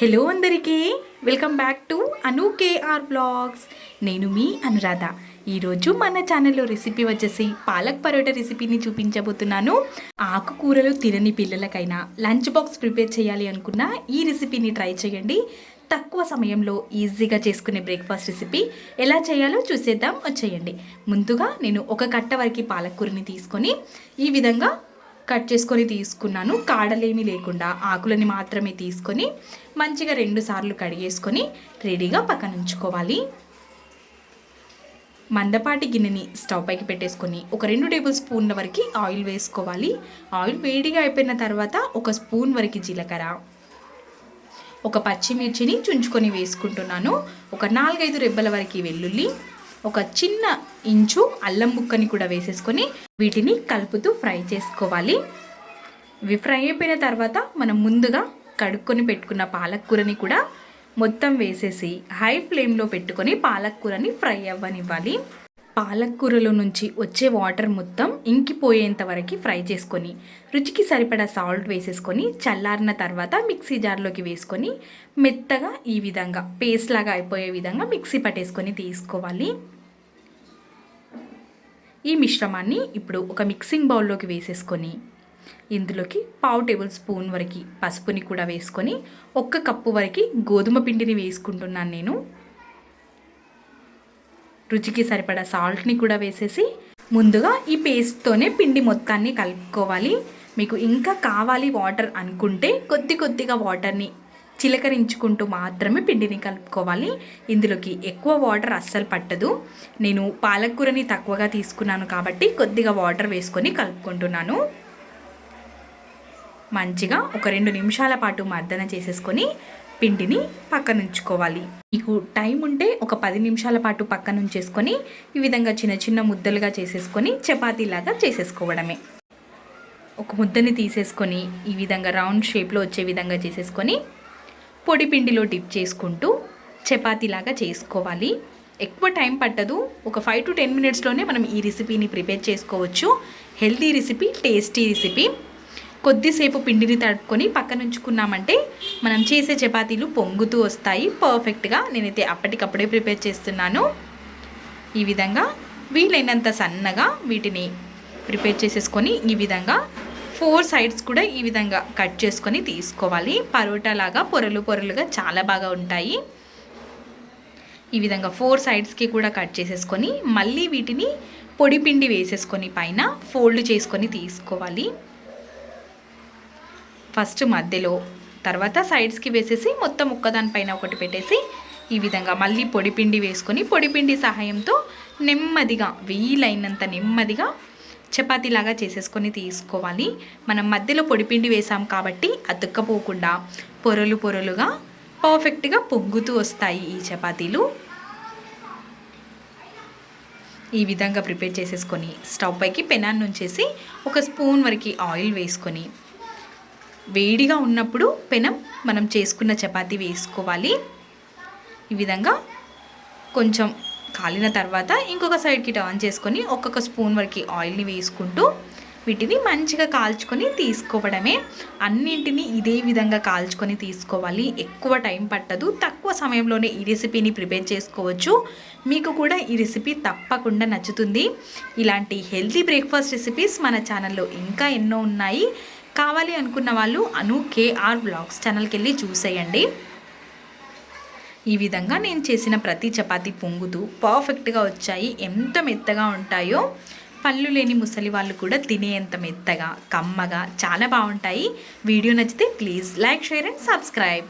Hello అందరికీ welcome back to Anu KR blogs. నేను మీ అనురాధ. ఈరోజు మన ఛానల్లో రెసిపీ వచ్చేసి పాలక్ పరోటా రెసిపీని చూపించబోతున్నాను. ఆకుకూరలు తినని పిల్లలకైనా లంచ్ బాక్స్ ప్రిపేర్ చేయాలి అనుకున్న ఈ రెసిపీని ట్రై చేయండి. తక్కువ సమయంలో ఈజీగా చేసుకునే బ్రేక్ఫాస్ట్ రెసిపీ ఎలా చేయాలో చూసేద్దాం వచ్చేయండి. ముందుగా నేను ఒక కట్ట వరకు పాలకూరని తీసుకొని ఈ విధంగా కట్ చేసుకొని తీసుకున్నాను. కాడలేమి లేకుండా ఆకులని మాత్రమే తీసుకొని మంచిగా రెండు సార్లు కడిగేసుకొని రెడీగా పక్కన ఉంచుకోవాలి. మందపాటి గిన్నెని స్టవ్ పైకి పెట్టేసుకొని ఒక రెండు టేబుల్ స్పూన్ల వరకు ఆయిల్ వేసుకోవాలి. ఆయిల్ వేడిగా అయిపోయిన తర్వాత ఒక స్పూన్ వరకు జీలకర్ర. ఒక పచ్చిమిర్చిని చుంచుకొని వేసుకుంటున్నాను. ఒక నాలుగైదు రెబ్బల వరకు వెల్లుల్లి. ఒక చిన్న ఇంచు అల్లం ముక్కని కూడా వేసేసుకొని వీటిని కలుపుతూ ఫ్రై చేసుకోవాలి. ఇవి ఫ్రై అయిపోయిన తర్వాత మనం ముందుగా కడుక్కొని పెట్టుకున్న పాలకూరని కూడా మొత్తం వేసేసి హై ఫ్లేమ్లో పెట్టుకొని పాలకూరని ఫ్రై అవ్వనివ్వాలి. పాలకూరలో నుంచి వచ్చే వాటర్ మొత్తం ఇంకిపోయేంత వరకు ఫ్రై చేసుకొని రుచికి సరిపడా సాల్ట్ వేసేసుకొని చల్లారిన తర్వాత మిక్సీ జార్లోకి వేసుకొని మెత్తగా ఈ విధంగా పేస్ట్ లాగా అయిపోయే విధంగా మిక్సీ పట్టేసుకొని తీసుకోవాలి. ఈ మిశ్రమాన్ని ఇప్పుడు ఒక మిక్సింగ్ బౌల్లోకి వేసేసుకొని ఇందులోకి పావు టేబుల్ స్పూన్ వరకు పసుపుని కూడా వేసుకొని ఒక్క కప్పు వరకు గోధుమ పిండిని వేసుకుంటున్నాను నేను. రుచికి సరిపడా సాల్ట్ని కూడా వేసేసి ముందుగా ఈ పేస్ట్తోనే పిండి మొత్తాన్ని కలుపుకోవాలి. మీకు ఇంకా కావాలి వాటర్ అనుకుంటే కొద్ది కొద్దిగా వాటర్ని చిలకరించుకుంటూ మాత్రమే పిండిని కలుపుకోవాలి. ఇందులోకి ఎక్కువ వాటర్ అస్సలు పట్టదు. నేను పాలకూరని తక్కువగా తీసుకున్నాను కాబట్టి కొద్దిగా వాటర్ వేసుకొని కలుపుకుంటున్నాను. మంచిగా ఒక రెండు నిమిషాల పాటు మర్దన చేసేసుకొని పిండిని పక్కన ఉంచుకోవాలి మీకు టైం ఉంటే ఒక పది నిమిషాల పాటు పక్కన ఉంచేసుకొని ఈ విధంగా చిన్న చిన్న ముద్దలుగా చేసేసుకొని చపాతీలాగా చేసేసుకోవడమే. ఒక ముద్దని తీసేసుకొని ఈ విధంగా రౌండ్ షేప్లో వచ్చే విధంగా చేసేసుకొని పొడి పిండిలో డిప్ చేసుకుంటూ చపాతీలాగా చేసుకోవాలి. ఎక్కువ టైం పట్టదు. ఒక ఫైవ్ టు టెన్ మినిట్స్లోనే మనం ఈ రెసిపీని ప్రిపేర్ చేసుకోవచ్చు. Healthy recipe tasty recipe. కొద్దిసేపు పిండిని తడుపుకొని పక్కన ఉంచుకున్నామంటే మనం చేసే చపాతీలు పొంగుతూ వస్తాయి. పర్ఫెక్ట్గా నేనైతే అప్పటికప్పుడే ప్రిపేర్ చేస్తున్నాను. ఈ విధంగా వీలైనంత సన్నగా వీటిని ప్రిపేర్ చేసేసుకొని ఈ విధంగా ఫోర్ సైడ్స్ కూడా ఈ విధంగా కట్ చేసుకొని తీసుకోవాలి. పరోటా లాగా పొరలు పొరలుగా చాలా బాగా ఉంటాయి. ఈ విధంగా ఫోర్ సైడ్స్కి కూడా కట్ చేసేసుకొని మళ్ళీ వీటిని పొడి పిండి వేసేసుకొని పైన ఫోల్డ్ చేసుకొని తీసుకోవాలి. ఫస్ట్ మధ్యలో తర్వాత సైడ్స్కి వేసేసి మొత్తం ఒక్కదానిపైన ఒకటి పెట్టేసి ఈ విధంగా మళ్ళీ పొడిపిండి వేసుకొని పొడిపిండి సహాయంతో నెమ్మదిగా వీలైనంత నెమ్మదిగా చపాతీలాగా చేసేసుకొని తీసుకోవాలి. మనం మధ్యలో పొడిపిండి వేసాం కాబట్టి అతుక్కపోకుండా పొరలు పొరలుగా పర్ఫెక్ట్గా పొంగుతూ వస్తాయి ఈ చపాతీలు. ఈ విధంగా ప్రిపేర్ చేసేసుకొని స్టవ్ పైకి పెనాన్ నుంచేసి ఒక స్పూన్ వరకు ఆయిల్ వేసుకొని వేడిగా ఉన్నప్పుడు పెనం మనం చేసుకున్న చపాతీ వేసుకోవాలి. ఈ విధంగా కొంచెం కాలిన తర్వాత ఇంకొక సైడ్కి టర్న్ చేసుకొని ఒక్కొక్క స్పూన్ వరకు ఆయిల్ని వేసుకుంటూ వీటిని మంచిగా కాల్చుకొని తీసుకోవడమే. అన్నింటినీ ఇదే విధంగా కాల్చుకొని తీసుకోవాలి. ఎక్కువ టైం పట్టదు. తక్కువ సమయంలోనే ఈ రెసిపీని ప్రిపేర్ చేసుకోవచ్చు. మీకు కూడా ఈ రెసిపీ తప్పకుండా నచ్చుతుంది. ఇలాంటి హెల్తీ బ్రేక్ఫాస్ట్ రెసిపీస్ మన ఛానల్లో ఇంకా ఎన్నో ఉన్నాయి. కావాలి అనుకున్న వాళ్ళు అను కేఆర్ బ్లాగ్స్ ఛానల్కి వెళ్ళి చూసేయండి. ఈ విధంగా నేను చేసిన ప్రతి చపాతీ పొంగుతూ పర్ఫెక్ట్గా వచ్చాయి. ఎంత మెత్తగా ఉంటాయో పళ్ళు లేని ముసలి వాళ్ళు కూడా తినేంత మెత్తగా కమ్మగా చాలా బాగుంటాయి. వీడియో నచ్చితే please like share and subscribe.